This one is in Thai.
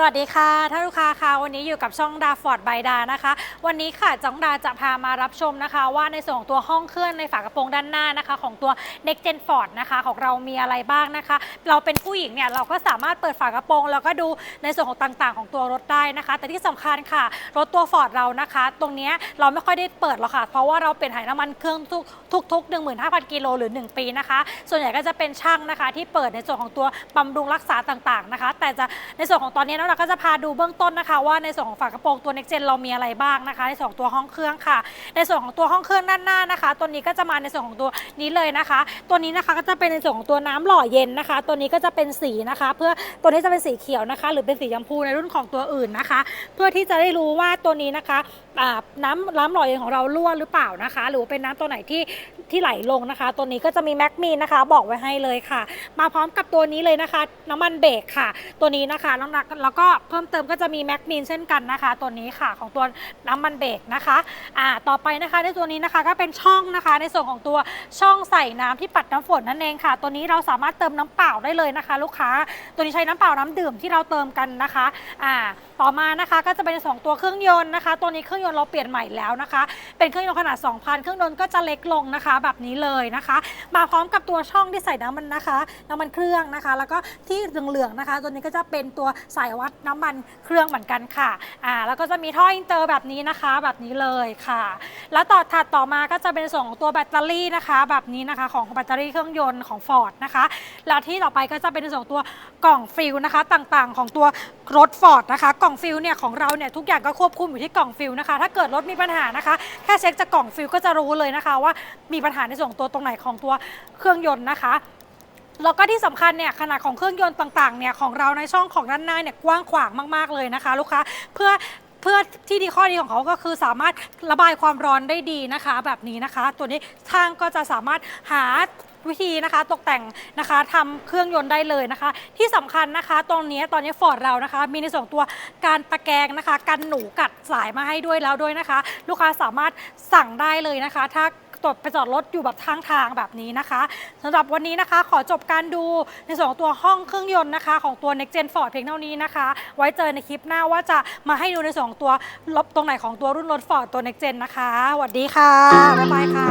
สวัสดีค่ะท่านลูกค้าค่ะวันนี้อยู่กับช่องดาฟอร์ดไบดานะคะ วันนี้ค่ะจ้องดาจะพามารับชมนะคะ ว่าในส่วนของตัวห้องเครื่องในฝากระโปรงด้านหน้านะคะ ของตัว Next Gen Ford นะคะของเรามีอะไรบ้างนะคะ เราเป็นผู้หญิงเนี่ยเราก็สามารถเปิดฝากระโปรงแล้วก็ดูในส่วนของต่างๆ ของตัวรถได้นะคะ แต่ที่สำคัญค่ะ รถตัว Ford เรานะคะ ตรงนี้เราไม่ค่อยได้เปิดหรอกค่ะ เพราะว่าเราเปลี่ยนถ่ายน้ำมันเครื่องทุกทุกๆ15,000กิโลหรือ 1 ปีนะคะ ส่วนใหญ่ก็จะเป็นช่างนะคะ ที่เปิดในส่วนของตัวบำรุงรักษาต่างๆนะคะ แต่จะในส่วนของตอนนี้เราก็จะพาดูเบื้องต้นนะคะ ว่าในส่วนของฝากระโปรงตัว Next Gen เรามีอะไรบ้างนะคะ ในส่วนของตัวห้องเครื่องค่ะ ในส่วนของตัวห้องเครื่องด้านหน้านะคะ ตัวนี้ก็จะมาในส่วนของตัวนี้เลยนะคะ ตัวนี้นะคะก็จะเป็นในส่วนของตัวน้ำหล่อเย็นนะคะ ตัวนี้ก็จะเป็นสีนะคะ เพื่อตัวนี้จะเป็นสีเขียวนะคะ หรือเป็นสีชมพูในรุ่นของตัวอื่นนะคะ เพื่อที่จะได้รู้ว่าตัวนี้นะคะน้ำน้ำหล่อเย็นของเรารั่วหรือเปล่านะคะ หรือเป็นน้ำตัวไหนที่ที่ไหลลงนะคะ ตัวนี้ก็จะมีแม็กมีนนะคะ บอกไว้ให้เลยค่ะ มาพร้อมกับตัวนี้เลยนะคะ น้ำมันเบรกค่ะ ตัวนี้นะคะน้ำหนักแล้วก็เพิ่มเติมก็จะมีแม็กมีนเช่นกันนะคะ ตัวนี้ค่ะของตัวน้ำมันเบรกนะคะอ่าต่อไปนะคะในตัวนี้นะคะก็เป็นช่องนะคะในส่วนของตัวช่องใส่น้ำที่ปัดน้ำฝนนั่นเองค่ะ ตัวนี้เราสามารถเติมน้ำเปล่าได้เลยนะคะ ลูกค้า ตัวนี้ใช้น้ำเปล่าน้ำดื่มที่เราเติมกันนะคะอ่าต่อมานะคะก็จะเป็นสองตัวเครื่องยนต์นะคะ ตัวนี้เครื่องยนต์เราเปลี่ยนใหม่แล้วนะคะ เป็นเครื่องยนต์ขนาด 2,000 เครื่องยนต์ก็จะเล็กลงนะคะ แบบนี้เลยนะคะ มาพร้อมกับตัวช่องที่ใส่น้ำมันนะคะน้ำมันเครื่องนะคะ แล้วก็ที่เหลืองๆนะคะ ตัวนี้ก็จะเป็นตัวสายวัดน้ำมันเครื่องเหมือนกันค่ะอ่าแล้วก็จะมีท่ออินเตอร์แบบนี้นะคะ แบบนี้เลยค่ะ แล้วต่อถัดต่อมาก็จะเป็นส่วนของตัวแบตเตอรี่นะคะ แบบนี้นะคะของแบตเตอรี่เครื่องยนต์ของ Ford นะคะแล้วที่ต่อไปก็จะเป็นส่วนของตัวกล่องฟิลนะคะ ต่างๆ ของตัวรถ Ford นะคะกล่องฟิลเนี่ยของเราเนี่ยทุกอย่างก็ควบคุมอยู่ที่กล่องฟิลนะคะ ถ้าเกิดรถมีปัญหานะคะ แค่เช็คจากกล่องฟิลก็จะรู้เลยนะคะ ว่ามีปัญหาในส่วนของตัวตรงไหนของตัวเครื่องยนต์นะคะ แล้วก็ที่สำคัญเนี่ยขนาดของเครื่องยนต์ต่างๆเนี่ยของเราในช่องของด้านหน้าเนี่ยกว้างขวางมากๆเลยนะคะ ลูกค้าเพื่อเพื่อที่ดีข้อดีของเขาก็คือสามารถระบายความร้อนได้ดีนะคะ แบบนี้นะคะ ตัวนี้ช่างก็จะสามารถหาวิธีนะคะตกแต่งนะคะทำเครื่องยนต์ได้เลยนะคะ ที่สำคัญนะคะ ตรงนี้ตอนนี้ฟอร์ดเรานะคะ มีในส่วนของตัวการตะแกรงนะคะ กันหนูกัดสายมาให้ด้วยแล้วด้วยนะคะ ลูกค้าสามารถสั่งได้เลยนะคะ ถ้า ตดไปจอดรถอยู่แบบทางทางแบบนี้นะคะสำหรับวันนี้นะคะ ขอจบการดูในส่วนของตัวห้องเครื่องยนต์นะคะ ของตัว Next Gen Ford เพียงเท่านี้นะคะ ไว้เจอในคลิปหน้าว่าจะมาให้ดูในส่วนของตัวลบตรงไหนของตัวรุ่นรถ Ford ตัว Next Gen นะคะสวัสดีค่ะบ๊ายบายค่ะ